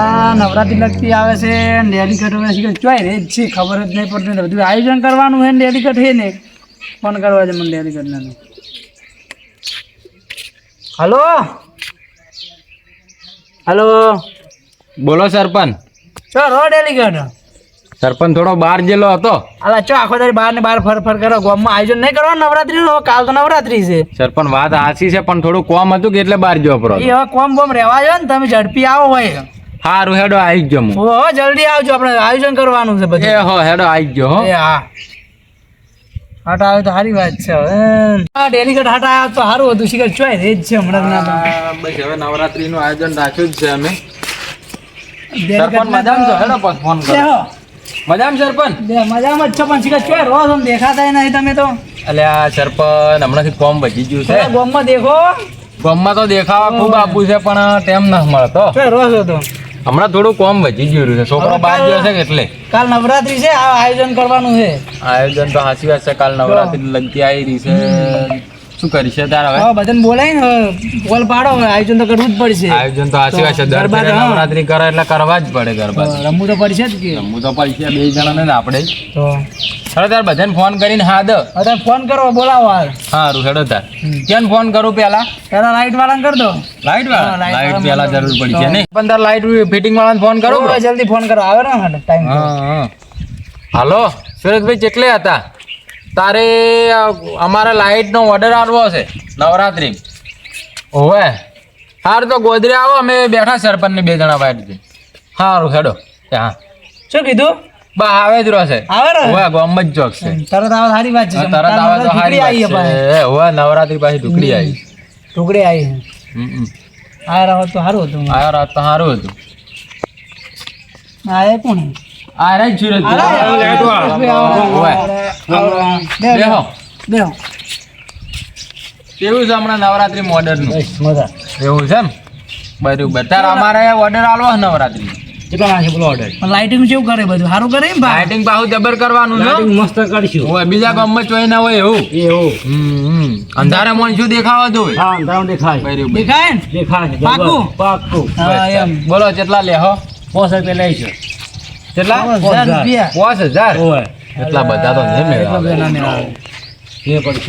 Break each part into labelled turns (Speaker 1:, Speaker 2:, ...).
Speaker 1: આ નવરાત્રી લગતી આવે છે ડેલી હવે શીખર ચોય રે છે ખબર જ નહીં પડતી બધું આયોજન કરવાનું છે ને ડેલી છે ને ફોન કરવા છે મને ડેલી હલો? હલો?
Speaker 2: બોલો સરપંચ.
Speaker 1: ચો રો ડેલી કટ
Speaker 2: સરપંચ થોડો બહાર જેલો હતો.
Speaker 1: અલા ચો આખો તારી બહાર ને બહાર ફર ફર કરો ગામમાં આયોજન નહીં કરવાનું નવરાત્રી નો કાલ તો નવરાત્રી છે.
Speaker 2: સરપંચ વાત આસી છે પણ થોડું કોમ હતું કે એટલે બહાર જવા પડો
Speaker 1: એ હવે કોમ બોમ રહેવા જો ને તમે ઝડપી આવો હોય.
Speaker 2: હારું હેડો આવી ગયો હું.
Speaker 1: ઓ જલ્દી આવજો આપણે આયોજન કરવાનું છે
Speaker 2: એ હો હેડો આવી ગયો હો.
Speaker 1: એ હા. હાટ આવે તો સારી વાત છે હવે. હા ડેલી કટ હાટ આવ્યો તો સારું હતું શીખર ચોય રે જ છે હમણાં ના
Speaker 2: બસ હવે નવરાત્રી નું આયોજન રાખ્યું જ છે અમે. સરપંચ મજામાં છો? હેડો પણ ફોન કરો. મજામાં સરપંચ?
Speaker 1: મજામાં જ છો પણ શીખર ચોય રહો છો ને નહીં તમે તો.
Speaker 2: એટલે આ સરપંચ હમણાંથી કોમ બચી ગયું છે.
Speaker 1: ગામમાં દેખો.
Speaker 2: ગામમાં તો દેખાવા ખૂબ આપવું છે પણ ટેમ ન મળતો.
Speaker 1: ચોય રહો છો તો.
Speaker 2: હમણાં થોડું કોમ વધી ગયું છે. છોકરો બહાર ગયો છે એટલે?
Speaker 1: કાલ નવરાત્રી છે આ આયોજન કરવાનું છે.
Speaker 2: આયોજન તો હાસી વાત છે કાલ નવરાત્રી લગતી આવી રહી છે. શું કરી છે તાર હવે?
Speaker 1: બધાને બોલાય ને બોલ પાડો આયોજન તો કરવું જ પડશે.
Speaker 2: આયોજન તો આશી વાશે દર ફેરે નવરાત્રી કરે એટલે કરવા જ પડે ગરબા.
Speaker 1: રમવું તો પડશે જ કે.
Speaker 2: રમવું તો પડશે બે જણા ને આપણે.
Speaker 1: તો.
Speaker 2: હવે તાર બધાને ફોન કરીને હા દો.
Speaker 1: અરે ફોન કરો બોલાવો હાલ.
Speaker 2: સારું હેડો તાર. કેન ફોન કરું પેલા?
Speaker 1: પેલા લાઈટ વાળાને કર દો.
Speaker 2: લાઈટ વાળા? લાઈટ પેલા જરૂર પડી છે
Speaker 1: તો.
Speaker 2: પણ તાર લાઈટ ફિટિંગ વાળાને ફોન કરો.
Speaker 1: જલ્દી ફોન કરો. આવે ને ટાઈમ
Speaker 2: હા હા. હાલો સુરેશભાઈ કેટલે હતા? તારે અમારે લાઈટનો ઓર્ડર આવવો છે નવરાત્રી. હોવે. સારું તો ગોદરે આવો અમે બેઠા સરપંચ ને બે જણા દીધી સારું હેડો. હા
Speaker 1: શું કીધું?
Speaker 2: બા આવે જ રહેશે
Speaker 1: આવે
Speaker 2: ઓવે ગોમ જ જોક છે.
Speaker 1: તરત આવે સારી વાત છે.
Speaker 2: તરત આવે તો સારી
Speaker 1: આવી
Speaker 2: વાત છે. હોવે નવરાત્રી પાછી ટુકડી આવી.
Speaker 1: ટુકડી આવી
Speaker 2: હમ, હમ.
Speaker 1: આ રહો તો સારું હતું.
Speaker 2: આ રાત તો સારું હતું.
Speaker 1: આ એ કોણ
Speaker 2: આ. રે સુરજ ઓવે બેહો.
Speaker 1: બેહો.
Speaker 2: કેવું છે હમણાં નવરાત્રી મોડર્ન
Speaker 1: મજા.
Speaker 2: એવું છે ને બરોબર તાર અમારે ઓર્ડર આલવો છે નવરાત્રી.
Speaker 1: કેટલા બોલો ઓર્ડર લાઇટિંગ કેવું કરે બધું? સારું કરે ને
Speaker 2: લાઇટિંગ જબર કરવાનું છે
Speaker 1: મસ્ત કરીશું.
Speaker 2: હોય બીજા ગામમાં ચોઈ ના હોય એવું.
Speaker 1: એવું.
Speaker 2: હમ. અંધારે શું દેખાવા દો?
Speaker 1: હા અંધારું દેખાય.
Speaker 2: બરોબર
Speaker 1: દેખાય
Speaker 3: દેખાય
Speaker 1: પાકું
Speaker 3: પાકું
Speaker 1: એમ.
Speaker 2: બોલો કેટલા લેહો
Speaker 3: પોસ રૂપિયા લઈ છે
Speaker 2: કેટલા? પાંચ હજાર. એટલા બધા તો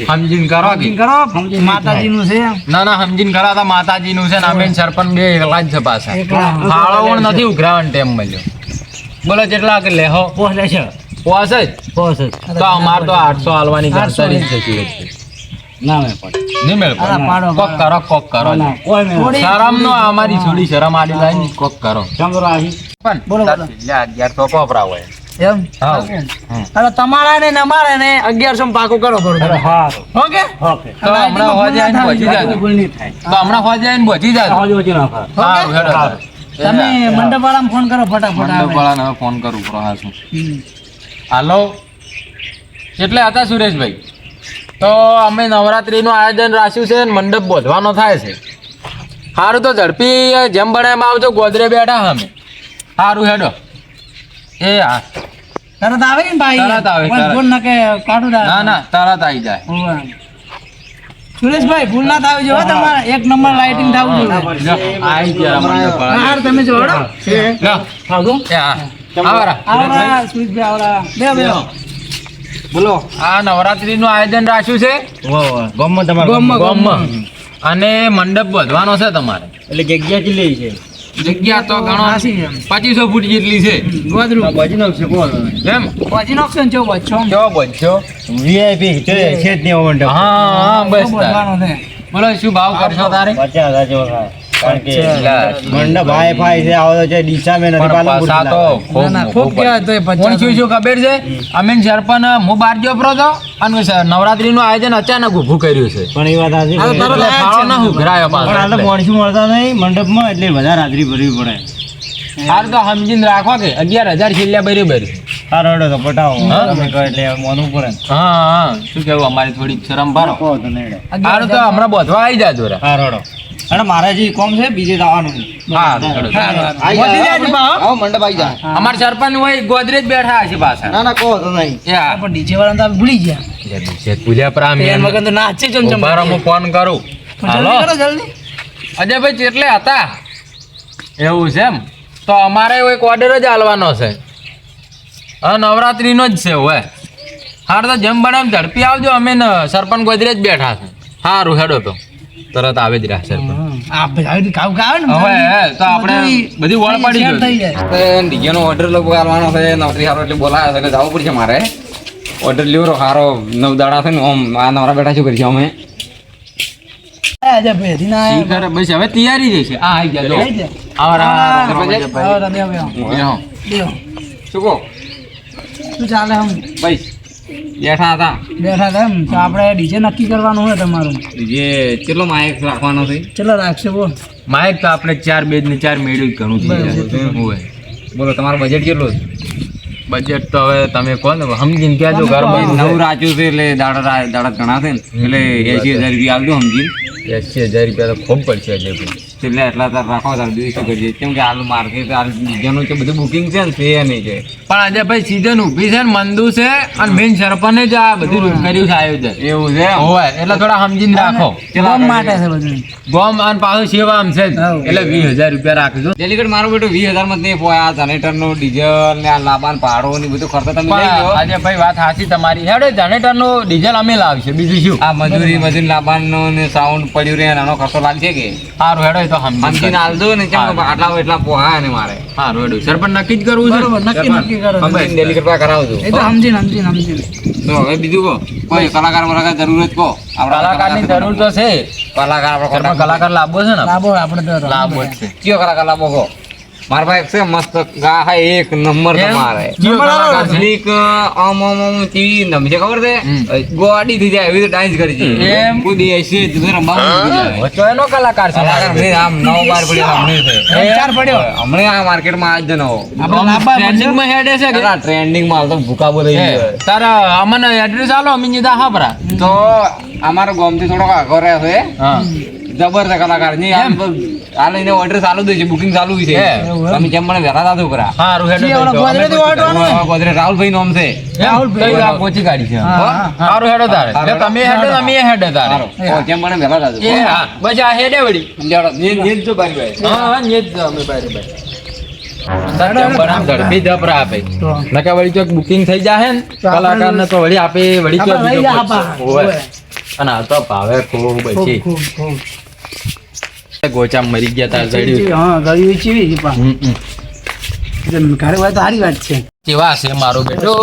Speaker 2: સમજીને કરો
Speaker 1: છે.
Speaker 2: ના ના સમજીને કરા તો માતાજીનું છે ને અમે સરપંચ બે એકલા જ છે પાછા.
Speaker 1: એકલા.
Speaker 2: નથી ઉઘરાવાનો ટેમ મળ્યો. બોલો જેટલા કે લેહો
Speaker 3: પોસ
Speaker 2: જ?
Speaker 3: પોસ જ.
Speaker 2: તો અમાર તો આઠસો હાલવાની ગણતરી જ છે
Speaker 3: ના મેં પણ
Speaker 2: નહીં મેળ કોક કરો કોક કરો. શરમ નો અમારી છોડી શરમ આડી લાઈ કોક કરો.
Speaker 3: ચંદ્ર આહી
Speaker 2: પણ
Speaker 1: બોલો, બોલો.
Speaker 2: અગિયાર કોપરા હોય.
Speaker 1: એમ?
Speaker 2: હા.
Speaker 1: તમારા ને અગિયારસો પાકું કરો કરો ઓકે?
Speaker 2: તો હમણાં હોજે જાજો તો હોજે જાજો.
Speaker 1: તમે મંડપ વાળા ફોન કરો ફટાફટ
Speaker 2: ફોન કરું પ્રહાસું હાલો? એટલે હતા સુરેશભાઈ? તો અમે નવરાત્રીનું આયોજન રાખ્યું છે ને મંડપ બોધવાનો થાય છે. સારું તો ઝડપી જેમ બને એમ આવજો. ગોદરે બેઠા અમે. સારું હેડો. એ હા
Speaker 1: તરત આવે ને ભાઈ.
Speaker 2: તરત આવે,
Speaker 1: ફોન ના કે કાઢું ના
Speaker 2: ના ના તરત આવી જાય.
Speaker 1: સુરેશભાઈ ભૂલ ના થાવી જો તમારે. એક નંબર લાઇટિંગ થાવું જોઈએ.
Speaker 2: આવી ગયા મંડપવાળા.
Speaker 1: બહાર તમે જો હળો
Speaker 2: લો,
Speaker 3: આવજો
Speaker 2: આવરા.
Speaker 1: આવરા. સુરેશભાઈ આવરા. બે બે.
Speaker 2: બોલો. આ નવરાત્રીનું આયોજન રાખ્યું છે?
Speaker 3: ગમમાં તમારે.
Speaker 2: અને મંડપ વધવાનો છે તમારે.
Speaker 3: એટલે જગ્યા કેટલી છે?
Speaker 2: જગ્યા તો ઘણો પચીસો ફૂટ જેટલી છે.
Speaker 1: ગોદરું.
Speaker 3: બાજુ નાખશે કોણ?
Speaker 2: એમ?
Speaker 1: પછી નાખશો ને ચો બચ્ચો
Speaker 2: કેવો બનશો
Speaker 3: વીઆઈપી છે? છે જ નહીં
Speaker 2: હા હા બસ તાર.
Speaker 1: બોલવાનું છે.
Speaker 2: બોલો શું ભાવ કરશો તારે?
Speaker 3: પચાસ હજાર જેવો થાય. કારણ કે મંડપ હાઈ ફાઈ છે આવો છે ડીસા મેં નથી
Speaker 2: પણ
Speaker 3: પાલનપુર
Speaker 2: તો ખૂબ
Speaker 1: ના ના ખૂબ
Speaker 2: ખૂબ
Speaker 1: કહેવાય તોય
Speaker 2: કોણ શું શું ખબર છે? અમે સરપંચ હું બહાર ગયો પરો તો અને નવરાત્રી નું આયોજન અચાનક ઊભું કર્યું છે.
Speaker 3: પણ એ વાત સાચી
Speaker 1: હા, તો
Speaker 2: એટલે ફાળો ના ઉઘરાયો પાછો.
Speaker 3: હાલ તો
Speaker 2: એટલે.
Speaker 3: મળતા નહીં મંડપમાં એટલે વધારે હાજરી ભરવી પડે.
Speaker 2: હાર તો સમજીને રાખો કે અગિયાર હજાર છેલ્લા ભર્યું
Speaker 3: હા રડો તો પટાવો.
Speaker 2: હા.
Speaker 3: તમે કહો એટલે માનવું પડે
Speaker 2: હા હા. શું કેવું અમારી થોડી શરમ ભરો
Speaker 3: તો
Speaker 2: હારું તો હમણાં બોધવા આવી જાજો રા
Speaker 3: હા રડો અને મારે જે કોમ છે બીજે જવાનું
Speaker 1: છે.
Speaker 3: મંડપ આવી જાય
Speaker 2: અમાર સરપંચ હોય ગોદરેજ બેઠા છે પાછા.
Speaker 3: ના ના કહો તો નહીં.
Speaker 1: પણ ડીજે વાળા તો ભૂલી ગયા.
Speaker 2: પૂજા પર આમ
Speaker 1: વગર તો નાચે ચમ
Speaker 2: ઊભા હું ફોન કરું. હાલો.
Speaker 1: જલ્દી.
Speaker 2: અજયભાઈ કેટલે હતા? એવું છે એમ. તો અમારે એક ઓર્ડર જ આલવાનો છે. હા નવરાત્રીનો જ છે હોય હાર તો જેમ બને ઝડપી આવજો. અમે સરપંચ ગોદરેજ બેઠા છે. સારું હેડો તો. તરત આવે જ રહ્યા સરપંચ
Speaker 1: આ ભાઈ કાવ કાવ ને
Speaker 2: હવે તો આપણે બધી વળ પાડી
Speaker 1: શેર થઈ
Speaker 2: ગઈ
Speaker 1: જાય
Speaker 4: ડીજે નો ઓર્ડર લગભગ છે નવરી સારો એટલે બોલાવે છે જવું પડશે મારે. ઓર્ડર લેવો હારો નવ દાડા છે ને આમ આ નવરા બેઠા શું કરીશું અમે?
Speaker 2: હવે તૈયારી જ છે. આ આવી ગયા.
Speaker 4: શું કહો?
Speaker 1: શું ચાલે આમ?
Speaker 4: ભાઈ બેઠા હતા.
Speaker 1: બેઠા હતા એમ. તો આપણે ડીજે નક્કી કરવાનું હોય તમારું.
Speaker 4: જે કેટલો માઇક રાખવાનો છે?
Speaker 1: ચલો રાખશે બોલ.
Speaker 2: માઇક તો આપણે ચાર બે ને ચાર મેળવી ઘણું થઈ હોય.
Speaker 4: બોલો તમારું બજેટ કેટલું છે?
Speaker 2: બજેટ તો હવે તમે કહો ને સમજીને કહેજો ઘર
Speaker 4: નવું રાખ્યું છે એટલે દાડા દાડા ઘણા છે ને. એટલે એસી હજાર રૂપિયા આપજો સમજીને.
Speaker 2: એસી હજાર રૂપિયા તો ખૂબ પડશે અજયભાઈ
Speaker 4: એટલે એટલા તાર રાખો તાર બીજું શું કરીએ? કેમ કે હાલ માર્કેટ હાલ બીજાનું છે બધું બુકિંગ છે ને તે નહીં છે.
Speaker 2: પણ આજે ભાઈ સીઝન ઊભી છે ને મંદુ છે અને મેન સરપંચે જ આ બધું કર્યું છે આયોજન.
Speaker 4: એવું છે
Speaker 2: હોય એટલે થોડા સમજીને રાખો.
Speaker 1: ગોમ માટે છે બધું.
Speaker 2: ગોમ અને પાછું સેવા આમ છે એટલે વીસ હજાર રૂપિયા રાખજો.
Speaker 4: ડેલીગેટ મારો બેટો વીસ હજારમાં જ નહીં પોયા આ જનરેટરનું ડીઝલ ને આ લાબાન ભાડો ને બધું ખર્ચો તમે લઈ લો.
Speaker 2: આજે ભાઈ વાત સાચી તમારી. હેડે જનરેટરનું ડીઝલ અમે લાવશે બીજું શું?
Speaker 4: આ મજૂરી મજૂરી લાબાન નો ને સાઉન્ડ પડ્યું રહે નાનો ખર્ચો લાગશે કે?
Speaker 2: સારું હેડો તો સમજીને
Speaker 4: સમજીને ને કેમ કે આટલા એટલા પોહા ને મારે.
Speaker 2: સારું હેડો. સરપંચ નક્કી જ કરવું છે?
Speaker 1: બરોબર નક્કી નક્કી કરો
Speaker 4: ડેલીગેટ પાસે કરાવજો.
Speaker 1: એ તો સમજીને સમજીને સમજીને.
Speaker 4: તો હવે બીજું કહો. કોઈ કલાકાર બલાકાર જરૂર જ કહો. આપણા
Speaker 2: કલાકારની જરૂર તો છે.
Speaker 4: કલાકાર આપણો
Speaker 2: કલાકાર લાવવો છે ને?
Speaker 1: લાભો આપણે તો
Speaker 2: લાવવો છે.
Speaker 4: કયો કલાકાર લાવો કહો? મારા ભાઈ છે મસ્ત ગાહા હે એક નંબર તમારે.
Speaker 2: કયો
Speaker 4: આમ આમ આમ ટીવી નમ છે ખબર છે. ગોડી થઈ જાય એવી રીતે ડાન્સ કરી છે.
Speaker 2: એમ?
Speaker 4: કુદી હશે તો બાબુ
Speaker 2: તો એનો કલાકાર છે.
Speaker 4: કલાકાર આમ નવ બાર પડ્યો હમણાં છે
Speaker 1: ચાર પડ્યો?
Speaker 4: હમણાં આ માર્કેટમાં આજ જનો.
Speaker 1: આપણે
Speaker 2: લાંબા ટ્રેન્ડિંગમાં હેડે છે કે?
Speaker 4: ટ્રેન્ડિંગમાં તો ભૂકા બોલે
Speaker 2: તારા અમને એડ્રેસ આલો અમે જીધા હાબરા
Speaker 4: તો અમારો ગોમથી થોડો આગળ રહે છે.
Speaker 2: હા.
Speaker 4: જબર છે કલાકાર આમ હાલ એને ઓર્ડર ચાલુ જ છે બુકિંગ ચાલુ છે. તમે જેમ મને વેરા દાદુ કરા
Speaker 2: હારું હેડ
Speaker 1: ગોદરે ને?
Speaker 4: ગોદરે રાહુલભાઈ નોમ છે.
Speaker 2: રાહુલભાઈ? આ પહોંચી ગાડી છે. હારું. હેડો તારે. તમે હેડો અમે હેડે તારે.
Speaker 4: ઓ, જેમ મને વેરા દાદુ
Speaker 2: એ હા. બસ આ હેડે વળી.
Speaker 4: સમજાડો ને ને જ બારી ભાઈ
Speaker 2: હા હા ને જ અમે બારી ચોક બુકિંગ થઈ જાય ને
Speaker 1: તો
Speaker 2: કલાકાર ને તો વળી આપે વળી ચોક. અને આ તો ભાવે ખૂબ
Speaker 1: પછી.
Speaker 2: છે ગોચા મરી ગયા તાર ગળ્યું
Speaker 1: હા ગળ્યું ચીવી પણ. ઘરે હોય તો સારી વાત છે.
Speaker 2: કેવા છે મારો બેટો?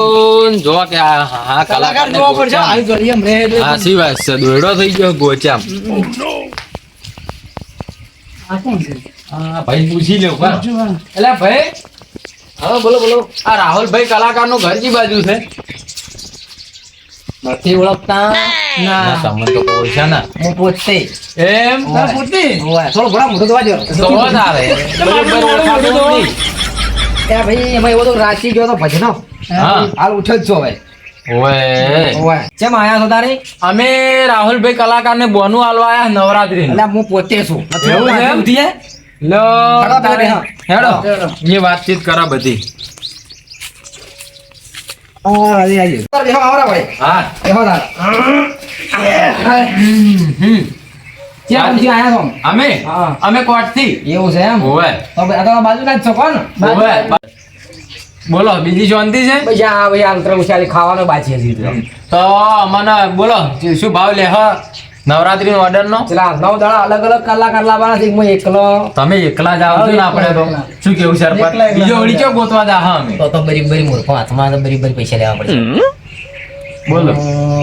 Speaker 2: જો કે આ હા કલાકાર
Speaker 1: જોવા પડશે આવી ગળી એમ રહે
Speaker 2: હા સી વાત છે દોડો થઈ ગયો ગોચામ.
Speaker 1: આ કોણ છે?
Speaker 2: હા ભાઈ પૂછી લ્યો
Speaker 1: આ.
Speaker 2: એટલે ભાઈ. હા બોલો બોલો. આ રાહુલભાઈ કલાકારનું ઘર કી બાજુ છે?
Speaker 3: નથી ઓળખતા?
Speaker 2: ના. તમને તો ઓળખ્યા ના.
Speaker 3: હું પોતે
Speaker 2: એમ?
Speaker 1: પોતે
Speaker 3: થોડો ઘણા મોટો થવા દો.
Speaker 2: તો.
Speaker 3: એ ભાઈ એમાં એવો તો રાશિ ગયો તો ભજનો.
Speaker 2: હા.
Speaker 3: હાલ ઉઠ્યો જ છો
Speaker 2: ઓય.
Speaker 3: કેમ આયા છો તારે?
Speaker 2: અમે રાહુલભાઈ કલાકાર ને બોનું આલવા આયા નવરાત્રી
Speaker 3: એટલે હું પોતે છું.
Speaker 2: એવું એમ?
Speaker 3: ઉઠી
Speaker 2: લો
Speaker 3: હેડો.
Speaker 2: એ વાતચીત કરા બધી.
Speaker 3: હા, આવી, ahí. તારે ahora, güey. Ah. છો?
Speaker 2: અમે
Speaker 3: હા.
Speaker 2: અમે કોટથી
Speaker 3: એવું છે એમ
Speaker 2: ઓય
Speaker 3: તો તો બાજુના જ છો કોણ
Speaker 2: ઓય બોલો બીજી શાંતિ છે
Speaker 3: આ ભાઈ અંતર ઉછાળી ખાવાનો બાકી હતી તો.
Speaker 2: તો મને બોલો શું ભાવ લે હ નવરાત્રી નો? ઓર્ડર નો
Speaker 3: પેલા નવ દાડા અલગ અલગ કલાક લાવવાના છે હું એકલો.
Speaker 2: તમે એકલા જ આવજો ને આપણે તો. શું કેવું સર. બીજો વળી ચો ગોતવા જા હા અમે.
Speaker 3: તો તો બરી બરી મૂર્ખો. હાથમાં તો બરી બરી પૈસા લેવા પડશે.
Speaker 2: બોલો.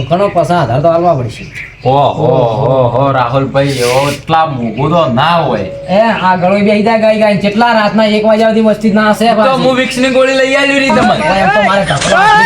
Speaker 3: ઘણો પૈસા આધાર તો હાલવા પડશે.
Speaker 2: ઓ હો હો હો રાહુલભાઈ એવો એટલા મોંઘું તો ના હોય.
Speaker 3: એ આ ગળો બે આઈ ગાઈ ગાઈ કેટલા રાતના એક વાગ્યા સુધી મસ્તી ના હશે
Speaker 2: તો હું વિક્સની ગોળી લઈ આવી રહી તમને.
Speaker 3: એમ તો મારે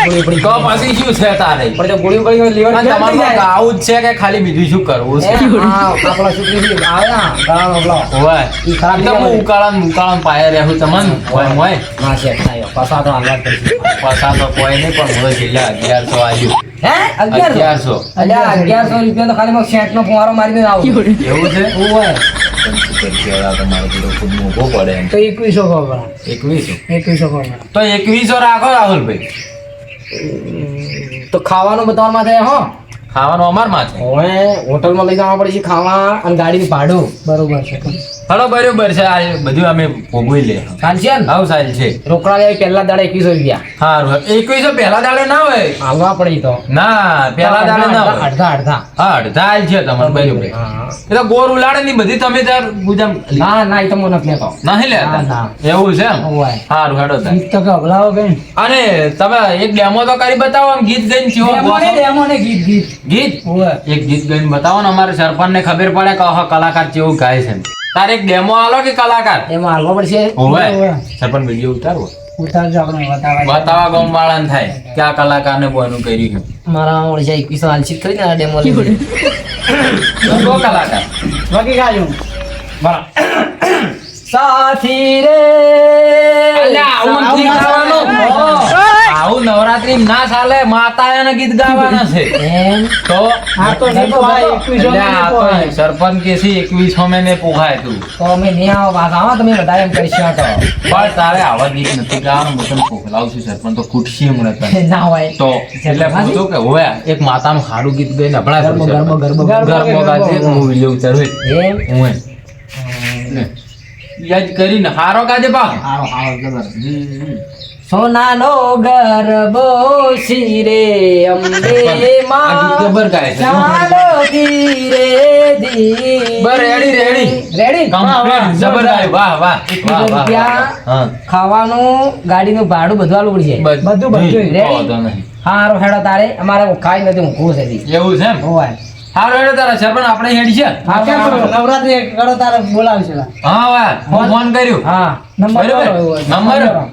Speaker 3: ગોળી પડી.
Speaker 2: તો પછી શું છે તારે?
Speaker 3: પણ જો ગોળી પડી હોય લીવર
Speaker 2: અને
Speaker 3: કેમ થઈ
Speaker 2: તમારું આવું જ છે કે ખાલી બીજું શું કરવું છે?
Speaker 3: આ આપણા છોકરી આવ્યા ગળાનો પેલો.
Speaker 2: હોય.
Speaker 3: ઈ ખરાબ
Speaker 2: તો હું ઉકાળા ઉકાળા પાયે રહેવું તમને હોય હોય.
Speaker 3: ના છે પાછા તો જ પડશે.
Speaker 2: પાછા તો કોઈ નહીં પણ હું છેલ્લે અગિયારસો આવ્યું.
Speaker 3: હે અગિયારસો?
Speaker 2: અગિયારસો.
Speaker 3: રૂપિયા તો ખાલી મારે શેઠ નો ફુવારો મારીને આવું.
Speaker 2: એવું છે?
Speaker 3: ઓય,
Speaker 2: ખૂબ મોંઘો પડે એમ
Speaker 1: તો એકવીસો
Speaker 2: એકવીસો.
Speaker 1: એકવીસો
Speaker 2: તો એકવીસો રાખો રાહુલભાઈ.
Speaker 3: તો ખાવાનું બતાવવા માટે હો.
Speaker 2: ખાવાનું અમારમાં છે
Speaker 3: હવે હોટલમાં લઈ જવા પડે છે ખાવા અને ગાડીનું ભાડું.
Speaker 1: બરોબર છે.
Speaker 2: હલો બરોબર છે આ બધું અમે ભોગવી લે.
Speaker 3: ચાલશે ને?
Speaker 2: હાવ સારી છે.
Speaker 3: રોકડા લેવી પહેલા દાડે એકવીસો રૂપિયા.
Speaker 2: હા એકવીસો પહેલા દાડે ના હોય?
Speaker 3: હાલવા પડે તો.
Speaker 2: ના પહેલા દાડે ના હોય.
Speaker 3: અડધા અડધા.
Speaker 2: હા અડધા આલ છે તમારે બરોબર. એ તો ગોર ઉલાડે ની બધી તમે તાર ગુજામ
Speaker 3: ના ના એ તો મને નથી લેતો
Speaker 2: નહીં લેતા એવું છે. સારું હેડો
Speaker 1: ગીત તો ગભલાવો કે
Speaker 2: અને તમે એક ડેમો તો કરી બતાવો આમ ગીત ગઈને છો.
Speaker 1: ડેમો ને ગીત ગીત.
Speaker 2: ગીત? એક ગીત ગઈને બતાવો ને અમારે સરપંચ ને ખબર પડે કે કલાકાર કેવું ગાય છે તારે એક ડેમો આલો કે કલાકાર?
Speaker 3: એમાં આલવો પડશે.
Speaker 2: હોવે.
Speaker 1: હોવે.
Speaker 2: સરપંચ વીડિયો ઉતારવો.
Speaker 1: ઉતારજો આપણે બતાવા
Speaker 2: બતાવા ગામ વાળાને થાય કે આ કલાકારને બોયનું કર્યું છે.
Speaker 3: મારા ઓળશે એકવીસો હાલશી ખરી ને ડેમો
Speaker 2: તો કલાકાર.
Speaker 1: બાકી ગાયું
Speaker 3: સાથી રે.
Speaker 2: આવું નથી ગાવાનું. આવું નવરાત્રી ના ચાલે માતા ગીત ગાવાના છે. તો. સરપંચ કે છે એકવીસો મેં ને પોખાય તું.
Speaker 3: તો અમે નહીં આવો પાછા. તમે બધા એમ કરી શકો
Speaker 2: પણ તારે આવા ગીત નથી ગાવાનું હું તને પોખલાવું છું સરપંચ તો ખૂટશી હમણાં
Speaker 3: ના હોય.
Speaker 2: તો એટલે પૂછું કે હોય એક માતાનું સારું ગીત ગાઈને હમણાં
Speaker 3: ગરબો ગરબો ગરબો.
Speaker 2: ગાજે હું વીડિયો ઉતારું
Speaker 3: એમ?
Speaker 2: હું ને. યાદ કરીને હારો કાજે બા
Speaker 3: હારો હારો જબર સોનાનો ગરબો શિરે અંબે માં.
Speaker 2: જબર ગાય છે.
Speaker 3: ચાલો ધીરે ધીરે
Speaker 2: બર રેડી રેડી
Speaker 3: રેડી
Speaker 2: કમ્પ્લીટ જબર ગાય વાહ વાહ. વાહ વાહ હા.
Speaker 3: ખાવાનું ગાડીનું ભાડું બધું આલું પડશે.
Speaker 1: બધું બધું.
Speaker 3: રેડી? હારો હેડો તારે. અમારે ખાઈ નથી હું ખુશ હતી.
Speaker 2: એવું છે એમ?
Speaker 3: હોય
Speaker 2: હારો હેડો તારા સરપંચ આપણે હેડી છે.
Speaker 1: હા કેમ નવરાત્રી કરો તારે બોલાવશે
Speaker 2: હા ફોન કર્યું.
Speaker 3: હા
Speaker 1: નંબર
Speaker 2: નંબર
Speaker 1: કરો તો.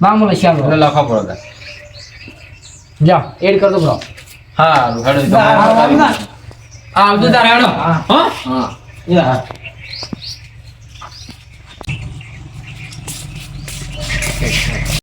Speaker 2: નંબર? એટલે લખો પડો
Speaker 3: એડ કરતો બ્રો.
Speaker 2: હારું હેડો
Speaker 1: હા, હા,
Speaker 2: બતાવી.
Speaker 1: હા.
Speaker 2: હા આવજો તારે હેડો.
Speaker 3: હા.
Speaker 2: હા?